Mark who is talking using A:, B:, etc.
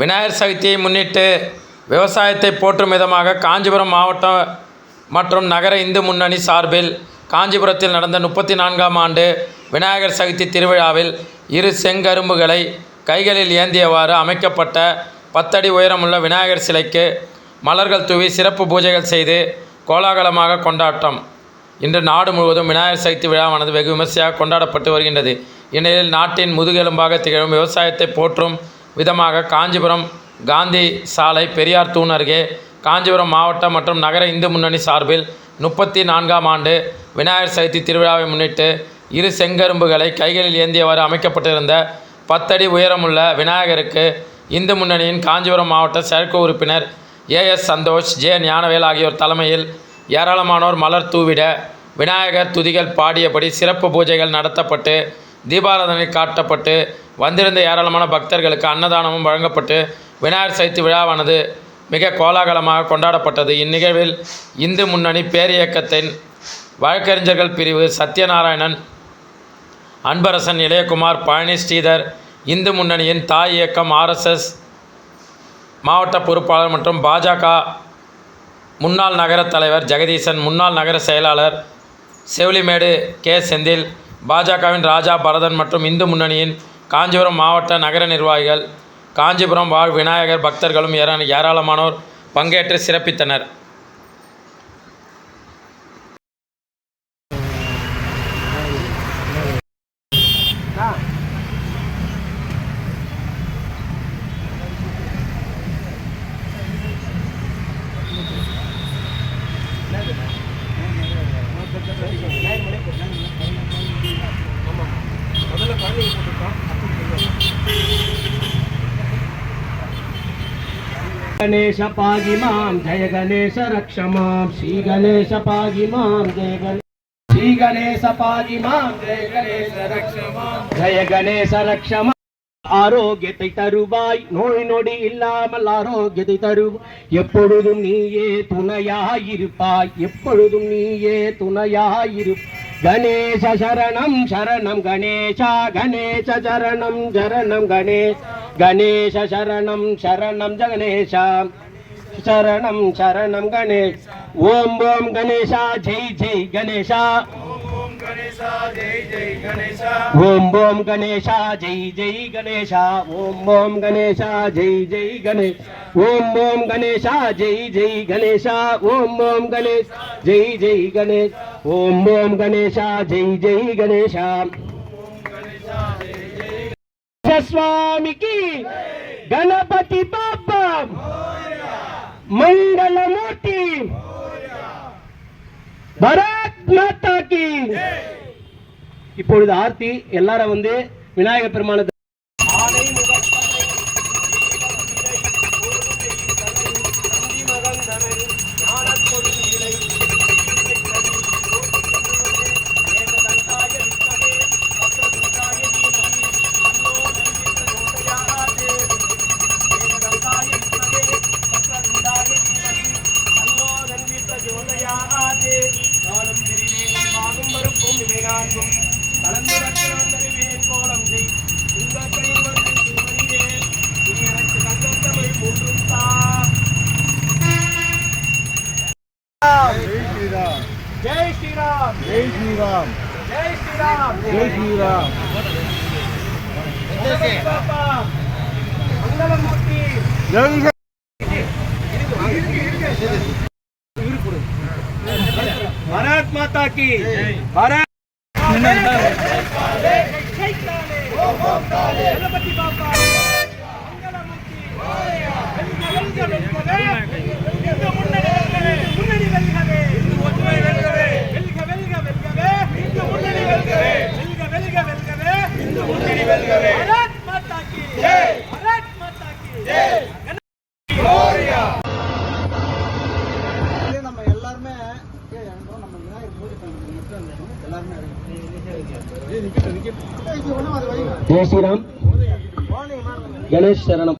A: விநாயகர் சதுர்த்தியை முன்னிட்டு விவசாயத்தை போற்றும் விதமாக காஞ்சிபுரம் மாவட்டம் மற்றும் நகர இந்து முன்னணி சார்பில் காஞ்சிபுரத்தில் நடந்த முப்பத்தி நான்காம் ஆண்டு விநாயகர் சதுர்த்தி திருவிழாவில் இரு செங்கரும்புகளை கைகளில் ஏந்தியவாறு அமைக்கப்பட்ட பத்தடி உயரமுள்ள விநாயகர் சிலைக்கு மலர்கள் தூவி சிறப்பு பூஜைகள் செய்து கோலாகலமாக கொண்டாட்டம். இன்று நாடு முழுவதும் விநாயகர் சக்தி விழாவானது வெகு விமர்சையாக கொண்டாடப்பட்டு வருகின்றது. இந்நிலையில் நாட்டின் முதுகெலும்பாக திகழும் விவசாயத்தை போற்றும் விதமாக காஞ்சிபுரம் காந்தி சாலை பெரியார் தூண் அருகே காஞ்சிபுரம் மாவட்ட மற்றும் நகர இந்து முன்னணி சார்பில் முப்பத்தி நான்காம் ஆண்டு விநாயகர் சதுர்த்தி திருவிழாவை முன்னிட்டு இரு செங்கரும்புகளை கைகளில் ஏந்தியவாறு அமைக்கப்பட்டிருந்த பத்தடி உயரமுள்ள விநாயகருக்கு இந்து முன்னணியின் காஞ்சிபுரம் மாவட்ட செயற்குழு உறுப்பினர் ஏஎஸ் சந்தோஷ் ஜே ஞானவேல் ஆகியோர் தலைமையில் ஏராளமானோர் மலர் தூவிட விநாயகர் துதிகள் பாடியபடி சிறப்பு பூஜைகள் நடத்தப்பட்டு தீபாராதனை காட்டப்பட்டு வந்திருந்த ஏராளமான பக்தர்களுக்கு அன்னதானமும் வழங்கப்பட்டு விநாயகர் சதுர்த்தி விழாவானது மிக கோலாகலமாக கொண்டாடப்பட்டது. இந்நிகழ்வில் இந்து முன்னணி பேரியக்கத்தின் வழக்கறிஞர்கள் பிரிவு சத்யநாராயணன் அன்பரசன் இளையகுமார் பழனி ஸ்ரீதர் இந்து முன்னணியின் தாய் இயக்கம் ஆர்எஸ்எஸ் மாவட்ட பொறுப்பாளர் மற்றும் பாஜக முன்னாள் நகர தலைவர் ஜெகதீசன் முன்னாள் நகர செயலாளர் செவிலிமேடு கே செந்தில் பாஜகவின் ராஜா பரதன் மற்றும் இந்து முன்னணியின் காஞ்சிபுரம் மாவட்ட நகர நிர்வாகிகள் காஞ்சிபுரம் வாழ் விநாயகர் பக்தர்களும் ஏரா ஏராளமானோர் பங்கேற்று சிறப்பித்தனர்.
B: ಗಣೇಶ ಪಾಗಿ ಮಾಂ ಜಯ ಗಣೇಶ ರಕ್ಷ ಮಾಂ ಶ್ರೀ ಗಣೇಶ ಪಾಗಿ ಮಾಂ ಜಯ ಗಣೇಶ ಶ್ರೀ ಗಣೇಶ ಪಾಗಿ ಮಾಂ ಜಯ ಗಣೇಶ ರಕ್ಷ ಮಾಂ ಜಯ ಗಣೇಶ ರಕ್ಷ ಮಾಂ ஆரோக்கியத்தை தருவாய் நோய் நொடி இல்லாமல் ஆரோக்கியத்தை தருவாய் எப்பொழுதும் நீயே துணையாயிருப்பாய் எப்பொழுதும் நீயே துணையாயிருப்பாய். கணேச சரணம் சரணம் கணேசா கணேச சரணம் சரணம் கணேஷ் கணேச சரணம் சரணம் ஜகணேஷா சரணம் சரணம் கணேஷ் ஓம் ஓம் கணேசா ஜெய் ஜெய் கணேஷா ओम ओम गणेश जय जय गणेश। ओम ओम गणेश जय जय गणेश। ओम ओम गणेश जय जय गणेश। ओम ओम गणेश जय जय गणेश। ओम ओम गणेश जय जय गणेश। स्वामी की गणपति पापा मंगल मूर्ति பரத் மாதாக்கு இப்பொழுது ஆர்த்தி எல்லாரும் வந்து விநாயகர் பெருமான ஜெய் ஸ்ரீராம்
C: ஜெய் ஸ்ரீராம்
B: ஜெய் ஸ்ரீராம்
C: ஜெய் ஸ்ரீராம்
B: பாப்பா மங்களமூர்த்தி भारत माता की भारत गणपति ஜெய்
C: ஸ்ரீராம்.
B: கணேஷ் சரணம்.